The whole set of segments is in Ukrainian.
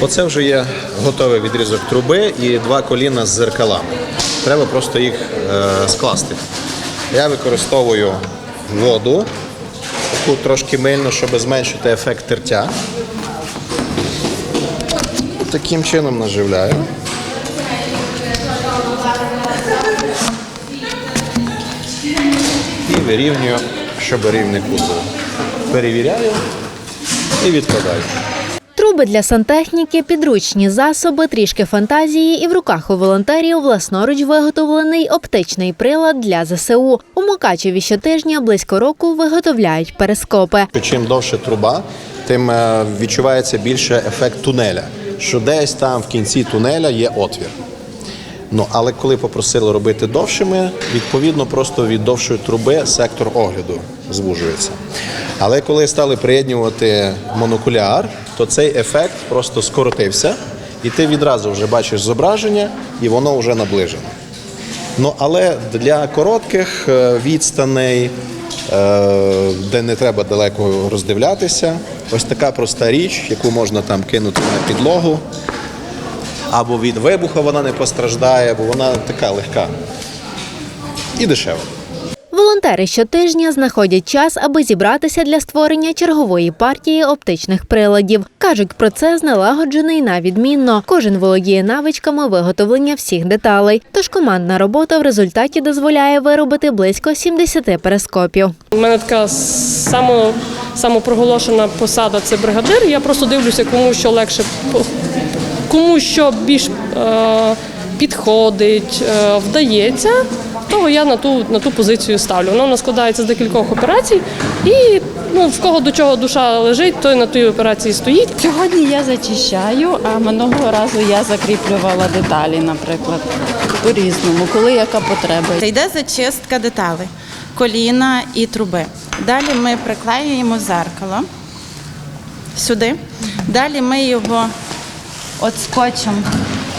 Оце вже є готовий відрізок труби і два коліна з зеркалами. Треба просто їх е, скласти. Я використовую воду, таку трошки мильну, щоб зменшити ефект тертя. Таким чином наживляю. І вирівнюю, щоб рівний кут був. Перевіряю і відкладаю. Труби для сантехніки, підручні засоби, трішки фантазії, і в руках у волонтерів власноруч виготовлений оптичний прилад для ЗСУ. У Мукачеві щотижня близько року виготовляють перископи. Чим довше труба, тим е, відчувається більше ефект тунеля, що десь там в кінці тунеля є отвір. Ну, але коли попросили робити довшими, відповідно, просто від довшої труби сектор огляду звужується. Але коли стали приєднувати монокуляр, то цей ефект просто скоротився, і ти відразу вже бачиш зображення, і воно вже наближено. Ну, але для коротких е, відстаней, е, де не треба далеко роздивлятися, ось така проста річ, яку можна там кинути на підлогу, або від вибуху вона не постраждає, бо вона така легка і дешева. Волонтери щотижня знаходять час, аби зібратися для створення чергової партії оптичних приладів. Кажуть, процес налагоджений на відмінно. Кожен володіє навичками виготовлення всіх деталей. Тож командна робота в результаті дозволяє виробити близько 70 перископів. У мене така само, самопроголошена посада це бригадир. Я просто дивлюся, кому що легше, кому що більш е, підходить, е, вдається. Того я на ту, на ту позицію ставлю. Вона складається з декількох операцій, і ну, в кого до чого душа лежить, той на тій операції стоїть. Сьогодні я зачищаю, а минулого разу я закріплювала деталі, наприклад, по-різному, коли яка потреба. Це йде зачистка деталей, коліна і труби. Далі ми приклеюємо зеркало сюди. Далі ми його от скотчем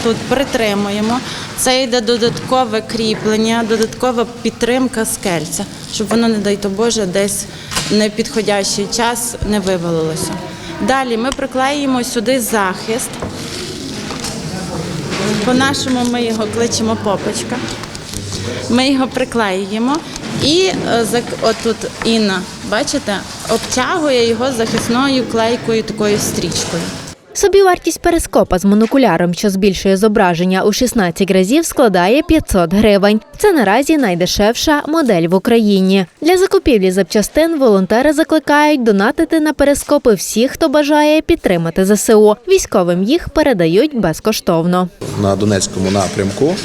тут притримуємо. Це йде додаткове кріплення, додаткова підтримка скельця, щоб воно, не дай то Боже, десь в непідходящий час не вивалилося. Далі ми приклеїмо сюди захист. По-нашому ми його кличемо попочка. Ми його приклеюємо і е, отут Інна, бачите, обтягує його захисною клейкою такою стрічкою. Собівартість перископа з монокуляром, що збільшує зображення у 16 разів, складає 500 гривень. Це наразі найдешевша модель в Україні. Для закупівлі запчастин волонтери закликають донатити на перископи всіх, хто бажає підтримати ЗСУ. Військовим їх передають безкоштовно. На Донецькому напрямку,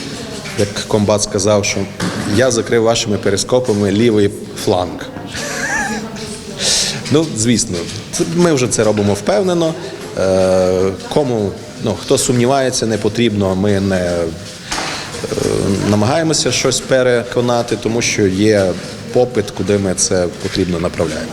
як комбат сказав, що я закрив вашими перископами лівий фланг. Ну, звісно, ми вже це робимо впевнено. Е, Кому ну, хто сумнівається, не потрібно. Ми не е, намагаємося щось переконати, тому що є попит, куди ми це потрібно направляємо.